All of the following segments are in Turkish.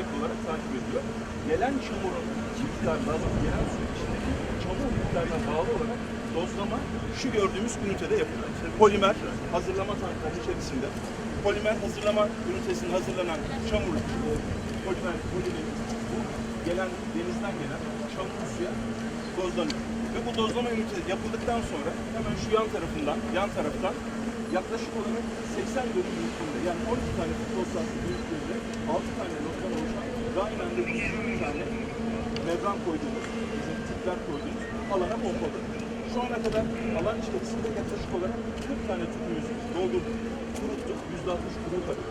sürekli olarak takip ediyor. Gelen çamurun miktarına, gelen su içindeki çamur miktarına bağlı olarak dozlama şu gördüğümüz ünitede yapılıyor. Polimer hazırlama tankları içerisinde polimer hazırlama ünitesinde hazırlanan çamur, e, polimer, polimer bu gelen denizden gelen çamur suya dozlanıyor. Ve bu dozlama ünitesi yapıldıktan sonra hemen şu yan tarafından, yan taraftan yaklaşık olarak 80 dönüm büyüklüğünde yani 12 tane futbol sahası büyüklüğünde 6 tane noktadan oluşan anda 120 tane membran koyduğumuz, bizim tüpler koyduğumuz alana pompaladık. Şu ana kadar alan içerisinde yaklaşık olarak 40 tane tüpümüzü doldurduk, kuruttuk, %60 kuru kadar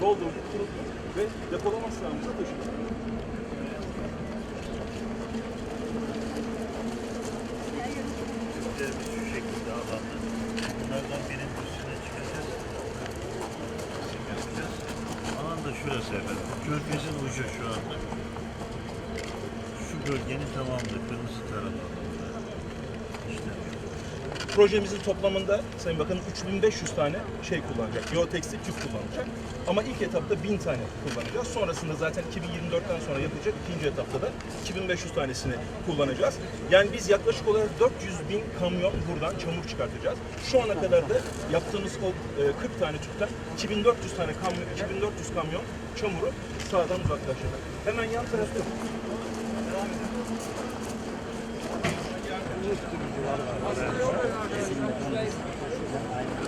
doldurduk, kuruttuk ve depolama sahamıza taşıdık. Tüplerimiz şu şekilde alanda. Bunlardan birinin üstüne çıkacağız. Resim yapacağız. Alan da şurası efendim. Körfezin ucu şu anda. Şu bölgenin tamamı kırmızı tarafı. Projemizin toplamında Sayın Bakanım 3500 tane şey kullanacak. Geotekstil tüp kullanacak. Ama ilk etapta 1000 tane kullanacağız. Sonrasında zaten 2024'ten sonra yapılacak ikinci etapta da 2500 tanesini kullanacağız. Yani biz yaklaşık olarak 400 bin kamyon buradan çamur çıkartacağız. Şu ana kadar da yaptığımız o e, 40 tane tüpten 2400 tane kamyon, 2400 kamyon çamuru sağdan uzaklaştırdık. Hemen yan tarafta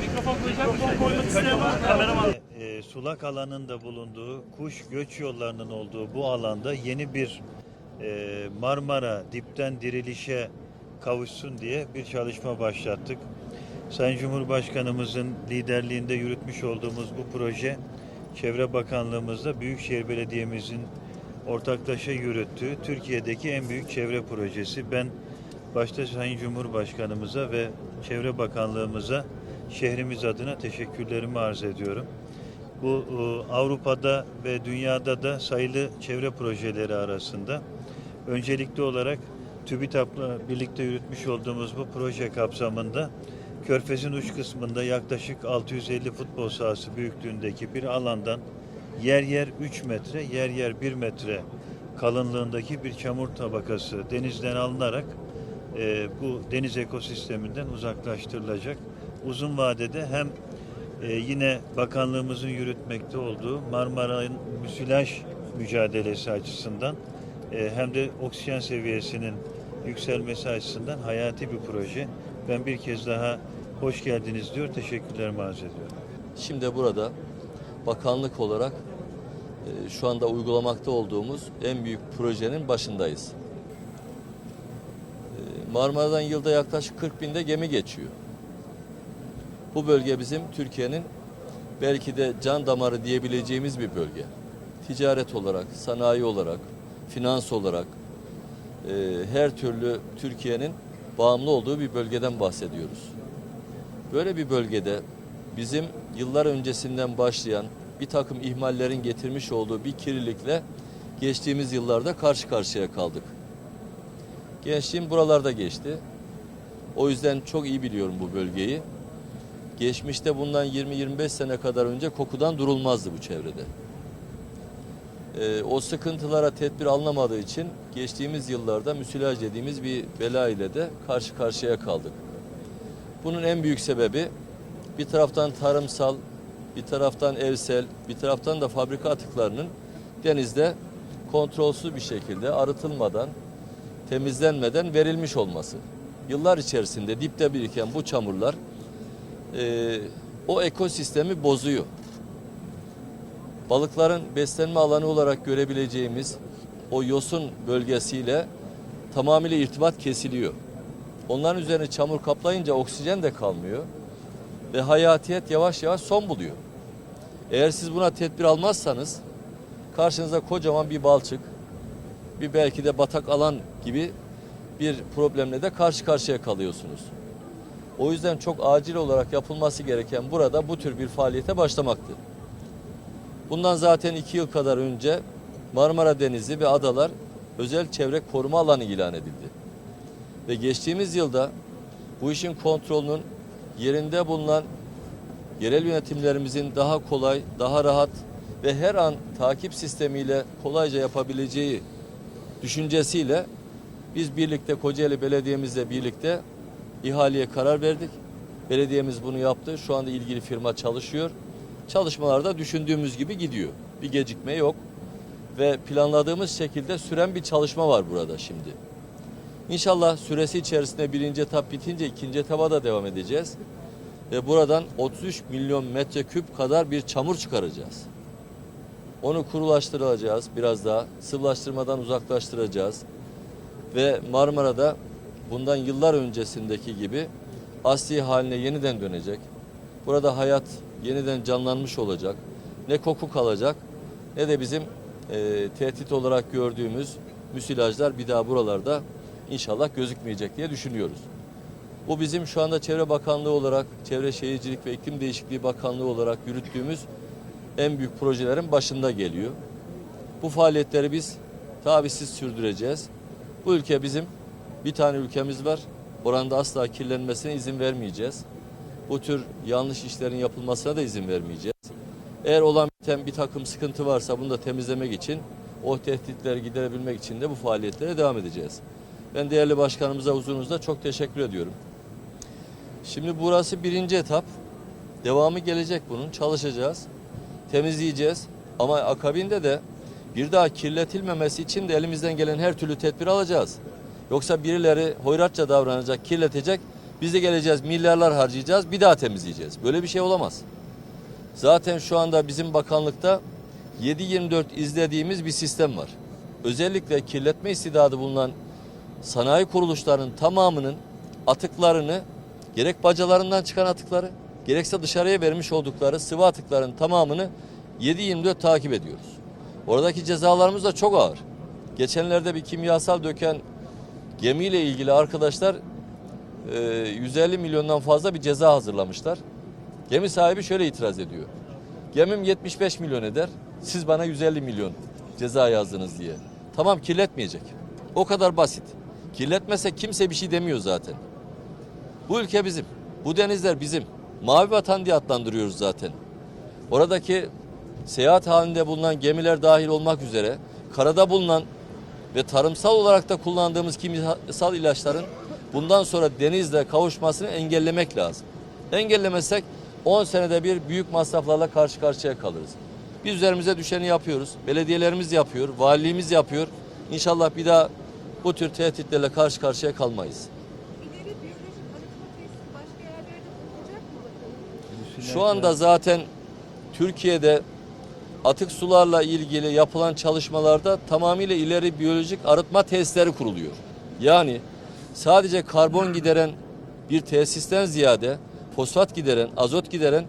mikrofon koyacak mı? Koymak isteyen var. Kameraman. e, sulak alanında bulunduğu, kuş göç yollarının olduğu bu alanda yeni bir e, Marmara dipten dirilişe kavuşsun diye bir çalışma başlattık. Sayın Cumhurbaşkanımızın liderliğinde yürütmüş olduğumuz bu proje Çevre Bakanlığımızla Büyükşehir Belediye'mizin ortaklaşa yürüttüğü Türkiye'deki en büyük çevre projesi. Ben başta Sayın Cumhurbaşkanımıza ve Çevre Bakanlığımıza şehrimiz adına teşekkürlerimi arz ediyorum. Bu e, Avrupa'da ve dünyada da sayılı çevre projeleri arasında. Öncelikli olarak TÜBİTAK'la birlikte yürütmüş olduğumuz bu proje kapsamında Körfez'in uç kısmında yaklaşık 650 futbol sahası büyüklüğündeki bir alandan yer yer 3 metre, yer yer 1 metre kalınlığındaki bir çamur tabakası denizden alınarak e, bu deniz ekosisteminden uzaklaştırılacak. Uzun vadede hem e, yine bakanlığımızın yürütmekte olduğu Marmara'nın müsilaj mücadelesi açısından e, hem de oksijen seviyesinin yükselmesi açısından hayati bir proje. Ben bir kez daha hoş geldiniz diyor, teşekkürlerimi arz ediyorum. Şimdi burada bakanlık olarak şu anda uygulamakta olduğumuz en büyük projenin başındayız. Marmara'dan yılda yaklaşık 40 binde gemi geçiyor. Bu bölge bizim Türkiye'nin belki de can damarı diyebileceğimiz bir bölge. Ticaret olarak, sanayi olarak, finans olarak e, her türlü Türkiye'nin bağımlı olduğu bir bölgeden bahsediyoruz. Böyle bir bölgede bizim yıllar öncesinden başlayan bir takım ihmallerin getirmiş olduğu bir kirlilikle geçtiğimiz yıllarda karşı karşıya kaldık. Gençliğim buralarda geçti. O yüzden çok iyi biliyorum bu bölgeyi. Geçmişte bundan 20-25 sene kadar önce kokudan durulmazdı bu çevrede. e, o sıkıntılara tedbir alınamadığı için geçtiğimiz yıllarda müsilaj dediğimiz bir bela ile de karşı karşıya kaldık. Bunun en büyük sebebi bir taraftan tarımsal, bir taraftan evsel, bir taraftan da fabrika atıklarının denizde kontrolsüz bir şekilde arıtılmadan, temizlenmeden verilmiş olması. Yıllar içerisinde dipte biriken bu çamurlar e, o ekosistemi bozuyor. Balıkların beslenme alanı olarak görebileceğimiz o yosun bölgesiyle tamamıyla irtibat kesiliyor. Onların üzerine çamur kaplayınca oksijen de kalmıyor ve hayatiyet yavaş yavaş son buluyor. Eğer siz buna tedbir almazsanız karşınıza kocaman bir balçık, bir belki de batak alan gibi bir problemle de karşı karşıya kalıyorsunuz. O yüzden çok acil olarak yapılması gereken burada bu tür bir faaliyete başlamaktı. Bundan zaten iki yıl kadar önce Marmara Denizi ve adalar özel çevre koruma alanı ilan edildi. Ve geçtiğimiz yılda bu işin kontrolünün yerinde bulunan yerel yönetimlerimizin daha kolay, daha rahat ve her an takip sistemiyle kolayca yapabileceği düşüncesiyle biz birlikte Kocaeli Belediye'mizle birlikte ihaleye karar verdik. Belediyemiz bunu yaptı. Şu anda ilgili firma çalışıyor. Çalışmalarda düşündüğümüz gibi gidiyor. Bir gecikme yok. Ve planladığımız şekilde süren bir çalışma var burada şimdi. İnşallah süresi içerisinde birinci etap bitince ikinci etaba da devam edeceğiz. Ve buradan 33 milyon metreküp kadar bir çamur çıkaracağız. Onu kurulaştıracağız biraz daha. Sıvılaştırmadan uzaklaştıracağız. Ve Marmara'da bundan yıllar öncesindeki gibi asli haline yeniden dönecek. Burada hayat yeniden canlanmış olacak. Ne koku kalacak ne de bizim e, tehdit olarak gördüğümüz müsilajlar bir daha buralarda inşallah gözükmeyecek diye düşünüyoruz. Bu bizim şu anda Çevre Bakanlığı olarak, Çevre Şehircilik ve İklim Değişikliği Bakanlığı olarak yürüttüğümüz en büyük projelerin başında geliyor. Bu faaliyetleri biz tabisiz sürdüreceğiz. Bu ülke bizim bir tane ülkemiz var. Oranda asla kirlenmesine izin vermeyeceğiz. Bu tür yanlış işlerin yapılmasına da izin vermeyeceğiz. Eğer olan biten bir takım sıkıntı varsa bunu da temizlemek için o tehditleri giderebilmek için de bu faaliyetlere devam edeceğiz. Ben değerli başkanımıza huzurunuzda çok teşekkür ediyorum. Şimdi burası birinci etap. Devamı gelecek bunun. Çalışacağız. Temizleyeceğiz. Ama akabinde de bir daha kirletilmemesi için de elimizden gelen her türlü tedbir alacağız. Yoksa birileri hoyratça davranacak, kirletecek. Biz de geleceğiz, milyarlar harcayacağız, bir daha temizleyeceğiz. Böyle bir şey olamaz. Zaten şu anda bizim bakanlıkta 7-24 izlediğimiz bir sistem var. Özellikle kirletme istidadı bulunan sanayi kuruluşlarının tamamının atıklarını gerek bacalarından çıkan atıkları gerekse dışarıya vermiş oldukları sıvı atıkların tamamını 7-24 takip ediyoruz. Oradaki cezalarımız da çok ağır. Geçenlerde bir kimyasal döken gemiyle ilgili arkadaşlar e, 150 milyondan fazla bir ceza hazırlamışlar. Gemi sahibi şöyle itiraz ediyor. Gemim 75 milyon eder. Siz bana 150 milyon ceza yazdınız diye. Tamam kirletmeyecek. O kadar basit. Kirletmese kimse bir şey demiyor zaten. Bu ülke bizim. Bu denizler bizim. Mavi vatan diye adlandırıyoruz zaten. Oradaki seyahat halinde bulunan gemiler dahil olmak üzere karada bulunan ve tarımsal olarak da kullandığımız kimyasal ilaçların bundan sonra denizle kavuşmasını engellemek lazım. Engellemezsek 10 senede bir büyük masraflarla karşı karşıya kalırız. Biz üzerimize düşeni yapıyoruz. Belediyelerimiz yapıyor, valiliğimiz yapıyor. İnşallah bir daha bu tür tehditlerle karşı karşıya kalmayız. İleri biyolojik arıtma tesisi başka yerlerde bulunacak mı bakalım? Şu anda zaten Türkiye'de atık sularla ilgili yapılan çalışmalarda tamamıyla ileri biyolojik arıtma tesisleri kuruluyor. Yani sadece karbon gideren bir tesisten ziyade fosfat gideren, azot gideren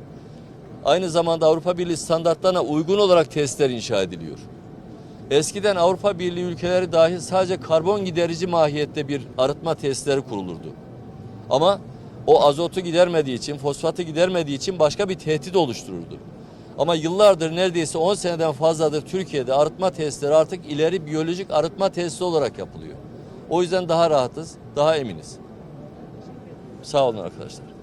aynı zamanda Avrupa Birliği standartlarına uygun olarak tesisler inşa ediliyor. Eskiden Avrupa Birliği ülkeleri dahil sadece karbon giderici mahiyette bir arıtma tesisleri kurulurdu. Ama o azotu gidermediği için, fosfatı gidermediği için başka bir tehdit oluştururdu. Ama yıllardır neredeyse 10 seneden fazladır Türkiye'de arıtma tesisleri artık ileri biyolojik arıtma tesisi olarak yapılıyor. O yüzden daha rahatız, daha eminiz. Sağ olun arkadaşlar.